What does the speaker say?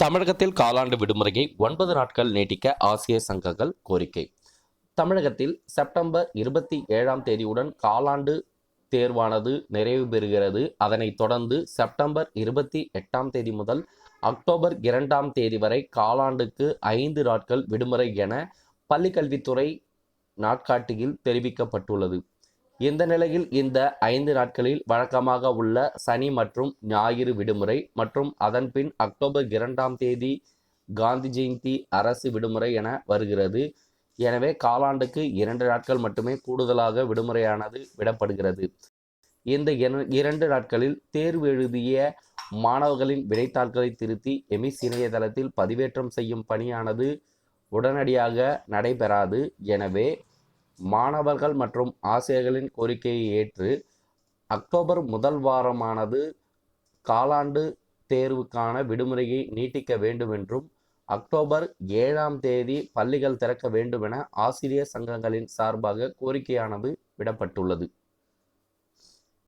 தமிழகத்தில் காலாண்டு விடுமுறையை ஒன்பது நாட்கள் நீட்டிக்க ஆசிரியர் சங்கங்கள் கோரிக்கை. தமிழகத்தில் செப்டம்பர் இருபத்தி ஏழாம் தேதியுடன் காலாண்டு தேர்வானது நிறைவு பெறுகிறது. அதனைத் தொடர்ந்து செப்டம்பர் இருபத்தி எட்டாம் தேதி முதல் அக்டோபர் இரண்டாம் தேதி வரை காலாண்டுக்கு ஐந்து நாட்கள் விடுமுறை என பள்ளிக்கல்வித்துறை நாட்காட்டியில் தெரிவிக்கப்பட்டுள்ளது. இந்த நிலையில் இந்த ஐந்து நாட்களில் வழக்கமாக உள்ள சனி மற்றும் ஞாயிறு விடுமுறை மற்றும் அதன்பின் அக்டோபர் இரண்டாம் தேதி காந்தி ஜெயந்தி அரசு விடுமுறை என வருகிறது. எனவே காலாண்டுக்கு இரண்டு நாட்கள் மட்டுமே கூடுதலாக விடுமுறையானது விடப்படுகிறது. இந்த இரண்டு நாட்களில் தேர்வு எழுதிய மாணவர்களின் விடைத்தாள்களை திருத்தி எமிஸ் இணையதளத்தில் பதிவேற்றம் செய்யும் பணியானது உடனடியாக நடைபெறாது. எனவே மாணவர்கள் மற்றும் ஆசிரியர்களின் கோரிக்கையை ஏற்று அக்டோபர் முதல் வாரமானது காலாண்டு தேர்வுக்கான விடுமுறையை நீட்டிக்க வேண்டும் என்றும் அக்டோபர் ஏழாம் தேதி பள்ளிகள் திறக்க வேண்டும் என ஆசிரியர் சங்கங்களின் சார்பாக கோரிக்கையானது விடப்பட்டுள்ளது.